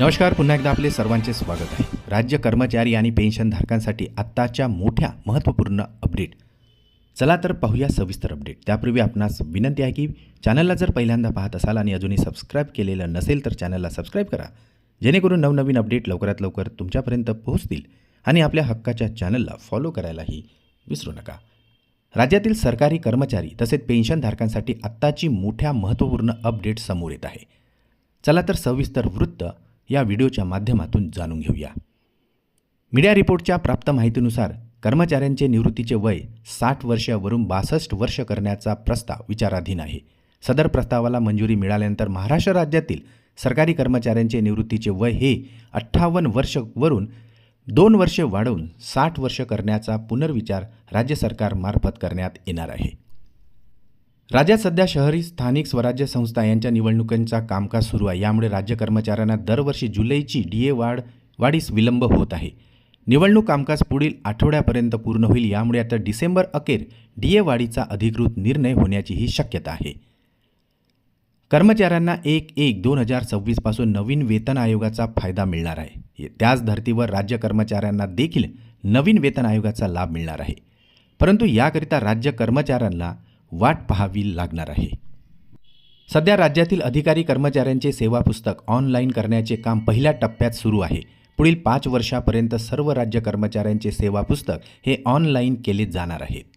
नमस्कार पुन्हा एकदा आपले सर्वांचे स्वागत आहे. राज्य कर्मचारी आणि पेन्शनधारकांसाठी आत्ताच्या मोठ्या महत्त्वपूर्ण अपडेट. चला तर पाहूया सविस्तर अपडेट. त्यापूर्वी आपणास विनंती आहे की चॅनलला जर पहिल्यांदा पाहत असाल आणि अजूनही सबस्क्राईब केलेलं नसेल तर चॅनलला सबस्क्राईब करा. जेणेकरून नवनवीन अपडेट लवकरात लवकर तुमच्यापर्यंत पोहोचतील आणि आपल्या हक्काच्या चॅनलला फॉलो करायलाही विसरू नका. राज्यातील सरकारी कर्मचारी तसेच पेन्शनधारकांसाठी आत्ताची मोठ्या महत्त्वपूर्ण अपडेट समोर येत आहे. चला तर सविस्तर वृत्त या व्हिडिओच्या माध्यमातून जाणून घेऊया. मीडिया रिपोर्टच्या प्राप्त माहितीनुसार कर्मचाऱ्यांचे निवृत्तीचे वय साठ वर्षावरून बासष्ट वर्ष करण्याचा प्रस्ताव विचाराधीन आहे. सदर प्रस्तावाला मंजुरी मिळाल्यानंतर महाराष्ट्र राज्यातील सरकारी कर्मचाऱ्यांचे निवृत्तीचे वय हे अठ्ठावन्न वर्षवरून दोन वर्षे वाढवून साठ वर्ष करण्याचा पुनर्विचार राज्य सरकारमार्फत करण्यात येणार आहे. राज्यात सध्या शहरी स्थानिक स्वराज्य संस्था यांच्या निवडणुकांचा कामकाज सुरू आहे. यामुळे राज्य कर्मचाऱ्यांना दरवर्षी जुलैची डी ए वाढ वाढीस विलंब होत आहे. निवडणूक कामकाज पुढील आठवड्यापर्यंत पूर्ण होईल. यामुळे आता डिसेंबर अखेर डी ए वाढीचा अधिकृत निर्णय होण्याचीही शक्यता आहे. कर्मचाऱ्यांना एक एक दोन हजार सव्वीसपासून नवीन वेतन आयोगाचा फायदा मिळणार आहे. त्याच धर्तीवर राज्य कर्मचाऱ्यांना देखील नवीन वेतन आयोगाचा लाभ मिळणार आहे. परंतु याकरिता राज्य कर्मचाऱ्यांना वाट पाहावी लागणार आहे. सध्या राज्यातील अधिकारी कर्मचाऱ्यांचे सेवा पुस्तक ऑनलाईन करण्याचे काम पहिल्या टप्प्यात सुरू आहे. पुढील पाच वर्षापर्यंत सर्व राज्य कर्मचाऱ्यांचे सेवा पुस्तक हे ऑनलाईन केले जाणार आहेत.